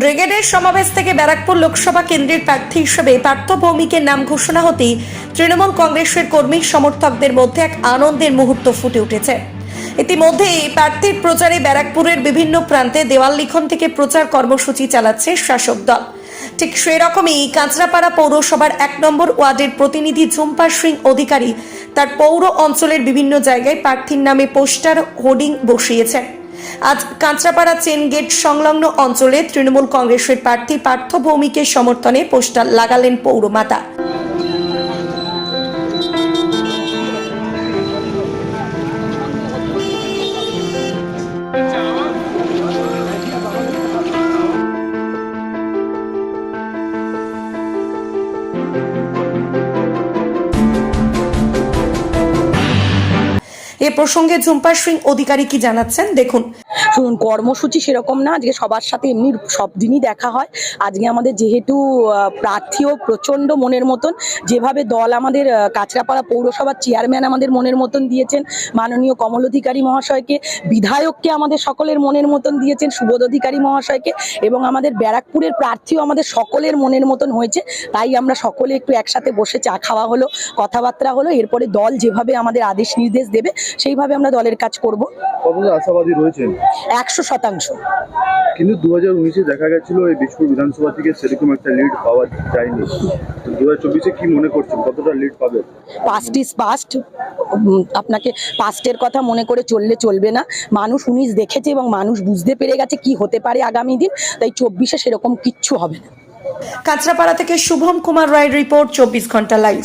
ব্রিগেডের সমাবেশ থেকে ব্যারাকপুর লোকসভা কেন্দ্রের প্রার্থী হিসেবে পার্থ ভৌমিকের নাম ঘোষণা হতেই তৃণমূল কংগ্রেসের কর্মী সমর্থকদের মধ্যে এক আনন্দের মুহূর্ত ফুটে উঠেছে। ইতিমধ্যে এই প্রার্থীর প্রচারে ব্যারাকপুরের বিভিন্ন প্রান্তে দেওয়াল লিখন থেকে প্রচার কর্মসূচি চালাচ্ছে শাসক দল। ঠিক সেরকমই কাঁচরাপাড়া পৌরসভার এক নম্বর ওয়ার্ডের প্রতিনিধি ঝুম্পা সিং অধিকারী তার পৌর অঞ্চলের বিভিন্ন জায়গায় প্রার্থীর নামে পোস্টার হোর্ডিং বসিয়েছেন। আজ কাঁচরাপাড়া চেন গেট সংলগ্ন অঞ্চলে তৃণমূল কংগ্রেসের প্রার্থী পার্থ ভৌমিকের সমর্থনে পোস্টার লাগালেন পৌরমাতা। এ প্রসঙ্গে ঝুম্পা সিং অধিকারী কি জানাচ্ছেন? দেখুন। শুনুন, কর্মসূচি সেরকম না, আজকে সবার সাথে এমনি সব দিনই দেখা হয়। আজকে আমাদের যেহেতু প্রার্থীও প্রচণ্ড মনের মতন, যেভাবে দল আমাদের কাঁচরাপাড়া পৌরসভার চেয়ারম্যান আমাদের মনের মতন দিয়েছেন, মাননীয় কমল অধিকারী মহাশয়কে, বিধায়ককে আমাদের সকলের মনের মতন দিয়েছেন, সুবোধ অধিকারী মহাশয়কে, এবং আমাদের ব্যারাকপুরের প্রার্থীও আমাদের সকলের মনের মতন হয়েছে, তাই আমরা সকলে একটু একসাথে বসে চা খাওয়া হলো, কথাবার্তা হলো, এরপরে দল যেভাবে আমাদের আদেশ নির্দেশ দেবে সেইভাবে আমরা দলের কাজ করব। কতটা আশাবাদী রয়েছেন? একশো শতাংশ। কিন্তু দু হাজার উনিশে দেখা গেছিল এই বিষ্ণু বিধানসভা থেকে সেরকম একটা লিড পাওয়া যায়নি। দু হাজার চব্বিশে কি মনে করছেন? কতটা লিড পাবে পাস্ট ইজ পাস্ট আপনাকে পাস্টের কথা মনে করে চললে চলবে না। মানুষ উনিশ দেখেছে এবং মানুষ বুঝতে পেরে গেছে কি হতে পারে আগামী দিন। তাই চব্বিশে সেরকম কিচ্ছু হবে না। কাঁচরাপাড়া থেকে শুভম কুমার রায়ের রিপোর্ট চব্বিশ ঘণ্টা লাইভ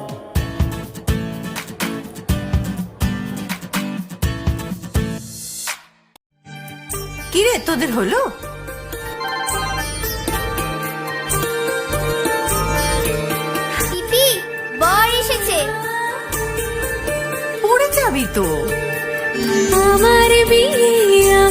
কিরে তোদের হলো? বর এসেছে। পড়ে যাবি তো। আমার বিয়ে